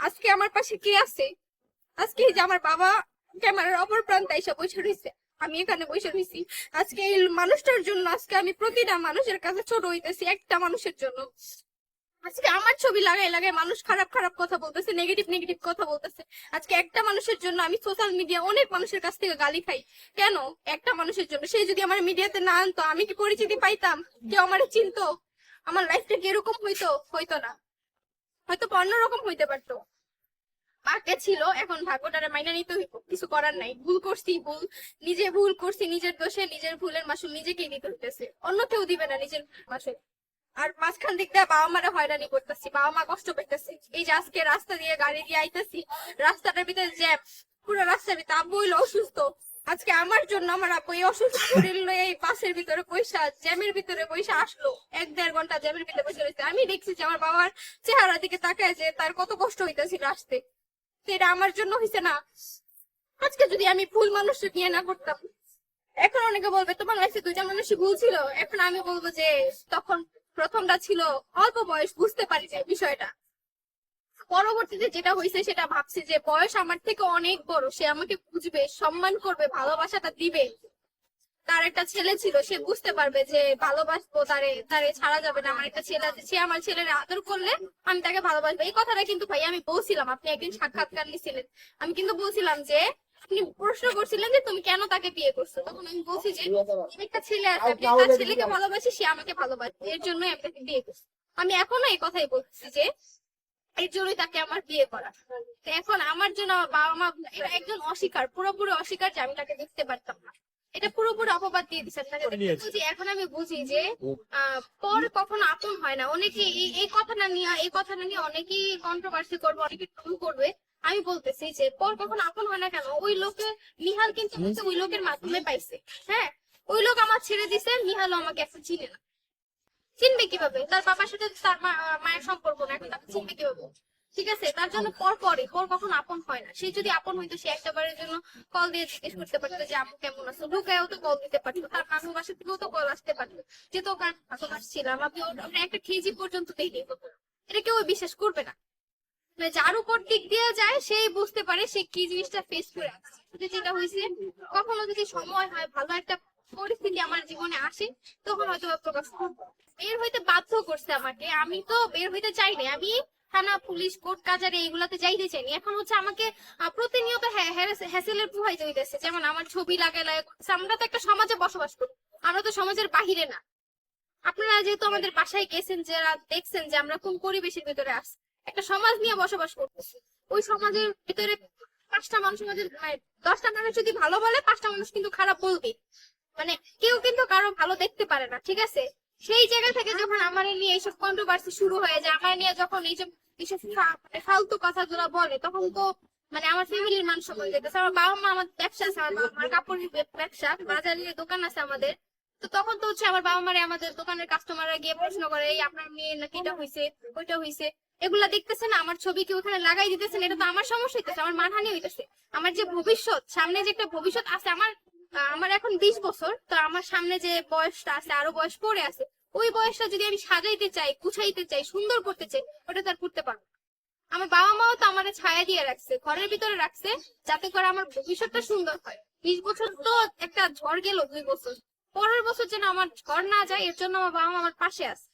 আজকে আমার পাশে কে আছে? আজকে যে আমার বাবা ক্যামেরার অপর প্রান্তে এসে বসে রয়েছে। আমি এখানে বসে রয়েছি। আজকে এই মানুষটার জন্য আজকে আমি প্রতিটা মানুষের কাছে ছোট হইতেছি, একটা মানুষের জন্য। আজকে আমার ছবি লাগাই লাগাই মানুষ খারাপ খারাপ কথা বলতেছে নেগেটিভ নেগেটিভ কথা বলতেছে। আজকে একটা মানুষের জন্য আমি সোশ্যাল মিডিয়া অনেক মানুষের কাছ থেকে গালি খাই। কেন? একটা মানুষের জন্য। সে যদি আমার মিডিয়াতে না আনতো, আমি কি পরিচিতি পাইতাম? কেউ আমার চিনতো? আমার লাইফটা কীরকম হইতো? হইতো না। হয়তো অন্যরকম হইতে পারতো। আগে ছিল, এখন ভাগ্যটারে মাইনা নিতে। কিছু করার নাই। ভুল করছি, ভুল, নিজে ভুল করছি, নিজের দোষে, নিজের ভুলের মাসুল নিজেকেই নিতে হইতেছে। অন্য কেউ দিবে না নিজের মাসুল। আর মাঝখান দিক দিয়ে বাবা মারা হয়রানি করতেছি, বাবা মা কষ্ট পেতেছি এই যে আজকে রাস্তা দিয়ে গাড়ি দিয়ে আইতেছি, রাস্তাটার ভিতরে জ্যাম পুরো রাস্তার ভিতরে আব্বু অসুস্থ। আজকে আমার জন্য আমার আপু এই অসুস্থ শরীর এই বাসের ভিতরে পয়সা জ্যামের ভিতরে পয়সা আসলো। এক দেড় ঘণ্টা জ্যামের ভিতরে বসে রয়েছে। আমি দেখছি যে আমার বাবার চেহারা দিকে তাকায় যে তার কত কষ্ট হইতেছিল আসতে। এটা আমার জন্য হয়েছে না। আজকে যদি আমি ভুল মানুষকে বিয়ে না করতাম, এখন অনেকে বলবে, তোমার লাইফে দুইটা মানুষই ভুল ছিল। এখন আমি বলব যে তখন প্রথমটা ছিল অল্প বয়স, বুঝতে পারি যে বিষয়টা। পরবর্তীতে যেটা হয়েছে সেটা ভাবছি যে বয়স আমার থেকে অনেক বড় সে আমাকে বুঝবে সম্মান করবে ভালোবাসাটা দিবে। তার একটা ছেলে ছিল সে বুঝতে পারবে যে ভালোবাসবো তারে তারে ছাড়া যাবে না। আমার একটা ছেলে আছে সে আমার ছেলের আদর করলে আমি তাকে ভালোবাসবো। এই কথাটা কিন্তু ভাই আমি বলছিলাম আপনি একদিন সাক্ষাৎকার নিছিলেন। আমি কিন্তু বলছিলাম যে আপনি প্রশ্ন করছিলেন যে তুমি কেন তাকে বিয়ে করছ? তখন আমি বলছি যে একটা ছেলে আছে আপনি তার ছেলেকে ভালোবাসি সে আমাকে ভালোবাসে এর জন্যই আমি তাকে বিয়ে করছি। আমি এখনও এই কথাই বলছি যে এর জন্যই তাকে আমার বিয়ে করা। তো এখন আমার জন্য আমার বাবা মা এটা একজন অস্বীকার পুরোপুরি অস্বীকার যে আমি তাকে দেখতে পারতাম না। এটা পুরোপুরি অপবাদ দিয়ে দিচ্ছেন বুঝি এখন আমি বুঝি যে পর কখনো আপন হয় না। অনেকে এই কথাটা নিয়ে এই কথাটা নিয়ে অনেকেই কন্ট্রোভার্সি করবে অনেকে ট্রোল করবে। আমি বলতেছি যে পর কখনো আপন হয় না কেন? ওই লোকে নিহাল কিন্তু ওই লোকের মাধ্যমে পাইছে। হ্যাঁ? ওই লোক আমার ছেড়ে দিছে নিহালও আমাকে এখন চিনে না। চিনবে কীভাবে? তার বাবার সাথে তার মায়ের সম্পর্ক না, এখন তাকে চিনবে কীভাবে? ঠিক আছে? তার জন্য পর পরে পর কখন আপন হয় না। সে যদি আপন হইতো, সে একটা বারের জন্য কল দিয়ে জিজ্ঞেস করতে পারতো যে, আম্মু কেমন আছো? ঢুকায়ও তো কল দিতে পারতো। তার নানু বাসা থেকেও তো কল আসতে পারতো। যে তো কার ভালোবাসছিলাম আমি ওর- আমরা একটা কেজি পর্যন্ত দেইনি এটা কেউ বিশ্বাস করবে না। মানে যার উপর দিক দিয়ে যায়, সেই বুঝতে পারে সে কি জিনিসটা ফেস করে আসছে যেটা হয়েছে, কখনো যদি সময় হয়, ভালো একটা পরিস্থিতি আমার জীবনে আসে, তখন হয়তো প্রকাশ করব। বের হইতে বাধ্য করছে আমাকে। আমি তো বের হইতে চাইনি। আমি থানা, পুলিশ, কোর্ট, কাজারে এইগুলাতে যাইতে চাইনি। এখন হচ্ছে আমাকে প্রতিনিয়ত হ্যাসেলের প্রভাবিত হইতেছে যেমন আমার ছবি লাগে আমরা তো একটা সমাজে বসবাস করি। আমরা তো সমাজের বাহিরে না। আপনারা যেহেতু আমাদের বাসায় গেছেন, যারা দেখছেন যে আমরা কোন পরিবেশের ভিতরে আসছি একটা সমাজ নিয়ে বসবাস করতেছি। ওই সমাজের ভিতরে পাঁচটা মানুষ আমাদের দশটা মানুষ যদি ভালো বলে, পাঁচটা মানুষ কিন্তু খারাপ বলবে। মানে কেউ কিন্তু কারও ভালো দেখতে পারে না, ঠিক আছে? সেই জায়গা থেকে যখন আমার নিয়ে এইসব কন্ট্রোভার্সি শুরু হয়ে যায়, আমার নিয়ে যখন এইসব এইসব মানে ফালতু কথাগুলো বলে, তখন তো মানে আমার ফ্যামিলির মান সম্মান যেতেছে। আমার বাবা মা আমার ব্যবসা আছে, আমার বাবা মার কাপড়ের ব্যবসা বাজারের দোকান আছে আমাদের। তো তখন তো হচ্ছে আমার বাবা মারে আমাদের দোকানের কাস্টমাররা গিয়ে প্রশ্ন করে, এই আপনার মেয়ে নাকি এটা হয়েছে ওইটা হয়েছে এগুলা দেখতেছে না, আমার ছবি কি ওখানে লাগাই দিতেছেন এটা তো আমার সমস্যা হইতেছে, আমার মানহানি হইতেছে। আমার যে ভবিষ্যৎ, সামনে যে একটা ভবিষ্যৎ আছে, আমার আমার এখন বিশ বছর, তো আমার সামনে যে বয়সটা আছে, আরও বয়স পরে আছে, ওই বয়সটা যদি আমি সাজাইতে চাই, গুছাইতে চাই, সুন্দর করতে চাই, ওটা তার করতে পারব আমার বাবা মাও তো আমার ছায়া দিয়ে রাখছে, ঘরের ভিতরে রাখছে, যাতে করে আমার ভবিষ্যৎটা সুন্দর হয়। বিশ বছর তো একটা ঝড় গেল দুই বছর, পরের বছর যেন আমার ঝড় না যায়, এর জন্য আমার বাবা মা আমার পাশে আছে।